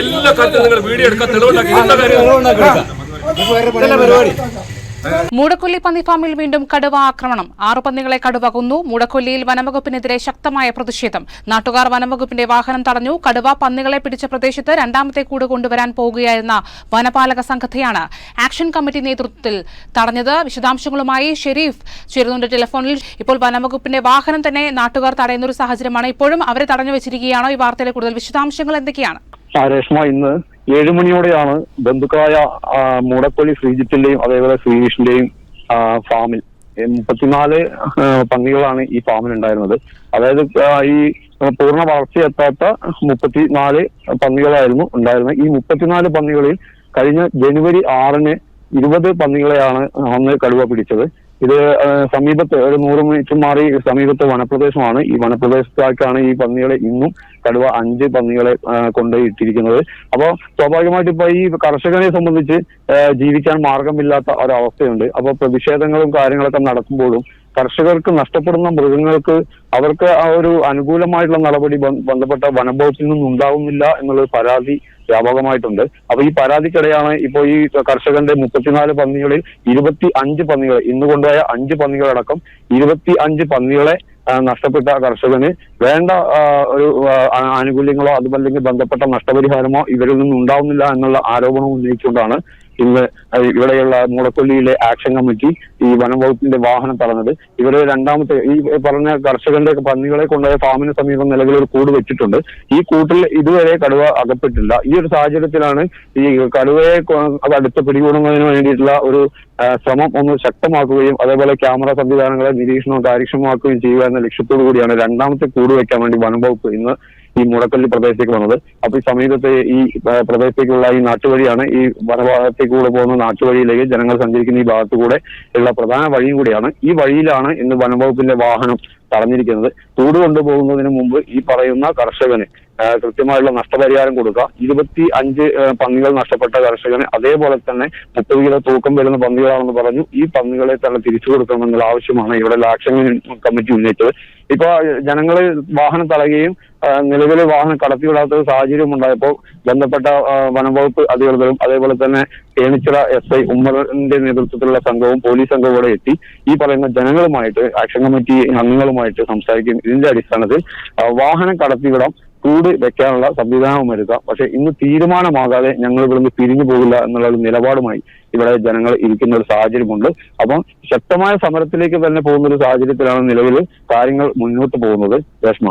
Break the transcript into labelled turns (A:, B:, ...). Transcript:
A: എല്ലാ കാര്യത്തിലും നിങ്ങൾ വീഡിയോ എടുക്കാൻ തെളിവുണ്ടാക്കി എന്താ കാര്യം
B: മൂടക്കൊല്ലി പന്നിഫാമിൽ വീണ്ടും കടുവ ആക്രമണം. ആറു പന്നികളെ കടുവ കൊന്നു. മൂടക്കൊല്ലിയിൽ വനംവകുപ്പിനെതിരെ ശക്തമായ പ്രതിഷേധം. നാട്ടുകാർ വനംവകുപ്പിന്റെ വാഹനം തടഞ്ഞു. കടുവ പന്നികളെ പിടിച്ച പ്രദേശത്ത് രണ്ടാമത്തെ കൂട് കൊണ്ടുവരാൻ പോകുകയായിരുന്ന വനപാലക സംഘത്തെയാണ് ആക്ഷൻ കമ്മിറ്റി നേതൃത്വത്തിൽ തടഞ്ഞത്. വിശദാംശങ്ങളുമായി ഷെരീഫ് ചേരുന്നുണ്ട് ടെലിഫോണിൽ. ഇപ്പോൾ വനംവകുപ്പിന്റെ വാഹനം തന്നെ നാട്ടുകാർ തടയുന്ന ഒരു സാഹചര്യമാണ്. ഇപ്പോഴും അവരെ തടഞ്ഞു വെച്ചിരിക്കുകയാണോ? ഈ വാർത്തയിലെ കൂടുതൽ വിശദാംശങ്ങൾ എന്തൊക്കെയാണ്?
C: രേഷ്മ ഇന്ന് ഏഴുമണിയോടെയാണ് ബന്ധുക്കളായ മൂടപ്പള്ളി ശ്രീജിത്തിന്റെയും അതേപോലെ ശ്രീകൃഷ്ണന്റെയും ഫാമിൽ. മുപ്പത്തിനാല് പന്നികളാണ് ഈ ഫാമിൽ ഉണ്ടായിരുന്നത് അതായത് ഈ പൂർണ വളർച്ചയെത്താത്ത മുപ്പത്തിനാല് പന്നികളായിരുന്നു ഉണ്ടായിരുന്നത്. ഈ മുപ്പത്തിനാല് പന്നികളിൽ കഴിഞ്ഞ ജനുവരി ആറിന് ഇരുപത് പന്നികളെയാണ് അന്ന് കടുവ പിടിച്ചത്. ഇത് സമീപത്ത് ഒരു നൂറ് മീറ്റർ മാറി സമീപത്തെ വനപ്രദേശമാണ്. ഈ വനപ്രദേശത്തേക്കാണ് ഈ പന്നികളെ ഇന്നും കടുവ അഞ്ച് പന്നികളെ കൊണ്ട് കൊണ്ടുപോയി ഇട്ടിരിക്കുന്നത്. അപ്പോൾ സ്വാഭാവികമായിട്ട് ഇപ്പൊ ഈ കർഷകനെ സംബന്ധിച്ച് ജീവിക്കാൻ മാർഗമില്ലാത്ത ഒരവസ്ഥയുണ്ട്. അപ്പോൾ പ്രതിഷേധങ്ങളും കാര്യങ്ങളൊക്കെ നടക്കുമ്പോഴും കർഷകർക്ക് നഷ്ടപ്പെടുന്ന മൃഗങ്ങൾക്ക് അവർക്ക് ആ ഒരു അനുകൂലമായിട്ടുള്ള നടപടി ബന്ധപ്പെട്ട വനംവകുപ്പിൽ നിന്നും ഉണ്ടാവുന്നില്ല എന്നുള്ളൊരു പരാതി വ്യാപകമായിട്ടുണ്ട്. അപ്പൊ ഈ പരാതിക്കിടെയാണ് ഇപ്പോൾ ഈ കർഷകന്റെ മുപ്പത്തിനാല് പന്നികളിൽ ഇരുപത്തി അഞ്ച് പന്നികൾ ഇന്ന് കൊണ്ടുപോയ അഞ്ച് പന്നികളടക്കം ഇരുപത്തി അഞ്ച് പന്നികളെ നഷ്ടപ്പെട്ട കർഷകന് വേണ്ട ഒരു ആനുകൂല്യങ്ങളോ അതുമല്ലെങ്കിൽ ബന്ധപ്പെട്ട നഷ്ടപരിഹാരമോ ഇവരിൽ നിന്നും ഉണ്ടാവുന്നില്ല എന്നുള്ള ആരോപണം ഉന്നയിച്ചുകൊണ്ടാണ് ഇന്ന് ഇവിടെയുള്ള മൂടക്കൊല്ലിയിലെ ആക്ഷൻ കമ്മിറ്റി ഈ വനം വകുപ്പിന്റെ വാഹനം തടഞ്ഞത്. ഇവർ രണ്ടാമത്തെ ഈ പറഞ്ഞ കർഷകന്റെ പന്നികളെ കൊണ്ടുപോയ ഫാമിന് സമീപം നിലവിൽ ഒരു കൂട് വെച്ചിട്ടുണ്ട്. ഈ കൂട്ടിൽ ഇതുവരെ കടുവ അകപ്പെട്ടില്ല. ഈ ഒരു സാഹചര്യത്തിലാണ് ഈ കടുവയെ അടുത്ത് പിടികൂടുന്നതിന് വേണ്ടിയിട്ടുള്ള ഒരു ശ്രമം ഒന്ന് ശക്തമാക്കുകയും അതേപോലെ ക്യാമറ സംവിധാനങ്ങളെ നിരീക്ഷണവും കാര്യക്ഷമമാക്കുകയും ചെയ്യുക എന്ന ലക്ഷ്യത്തോടു കൂടിയാണ് രണ്ടാമത്തെ കൂട് വെക്കാൻ വേണ്ടി വനം വകുപ്പ് ഇന്ന് ഈ മുടക്കല്ലി പ്രദേശത്തേക്ക് വന്നത്. അപ്പൊ ഈ സമീപത്തെ ഈ പ്രദേശത്തേക്കുള്ള ഈ നാട്ടുവഴിയാണ് ഈ വനഭാഗത്തേക്ക് കൂടെ പോകുന്ന നാട്ടുവഴിയിലേക്ക് ജനങ്ങൾ സഞ്ചരിക്കുന്ന ഈ ഭാഗത്തു കൂടെ ഉള്ള പ്രധാന വഴിയും കൂടിയാണ് ഈ വഴിയിലാണ് ഇന്ന് വനംവകുപ്പിന്റെ വാഹനം തടഞ്ഞിരിക്കുന്നത്. തൂട് കൊണ്ടുപോകുന്നതിന് മുമ്പ് ഈ പറയുന്ന കർഷകന് കൃത്യമായുള്ള നഷ്ടപരിഹാരം കൊടുക്കുക. ഇരുപത്തി അഞ്ച് പന്നികൾ നഷ്ടപ്പെട്ട കർഷകന് അതേപോലെ തന്നെ മുപ്പത് കിലോ തൂക്കം വരുന്ന പന്നികളാണെന്ന് പറഞ്ഞു. ഈ പന്നികളെ തന്നെ തിരിച്ചു കൊടുക്കണമെന്നുള്ള ആവശ്യമാണ് ഇവിടെ ആക്ഷൻ കമ്മിറ്റി ഉന്നയിച്ചത്. ഇപ്പൊ ജനങ്ങൾ വാഹനം തടയുകയും നിലവിൽ വാഹനം കടത്തിവിടാത്ത ഒരു സാഹചര്യം ഉണ്ടായപ്പോൾ ബന്ധപ്പെട്ട വനം വനംവകുപ്പ് അധികൃതരും അതേപോലെ തന്നെ തേനിച്ചിറ എസ് ഐ ഉമ്മറിന്റെ നേതൃത്വത്തിലുള്ള സംഘവും പോലീസ് സംഘവും കൂടെ എത്തി. ഈ പറയുന്ന ജനങ്ങളുമായിട്ട് ആക്ഷൻ കമ്മിറ്റി അംഗങ്ങളുമായിട്ട് സംസാരിക്കും. ഇതിന്റെ അടിസ്ഥാനത്തിൽ വാഹനം കടത്തിവിടാം കൂട് വെക്കാനുള്ള സംവിധാനവും വരുത്താം പക്ഷെ ഇന്ന് തീരുമാനമാകാതെ ഞങ്ങൾ ഇവിടുന്ന് പിരിഞ്ഞു പോകില്ല എന്നുള്ള ഒരു നിലപാടുമായി ഇവിടെ ജനങ്ങൾ ഇരിക്കുന്ന ഒരു സാഹചര്യമുണ്ട്. അപ്പം ശക്തമായ സമരത്തിലേക്ക് തന്നെ പോകുന്ന ഒരു സാഹചര്യത്തിലാണ് നിലവിൽ കാര്യങ്ങൾ മുന്നോട്ട് പോകുന്നത്. രേഷ്മ.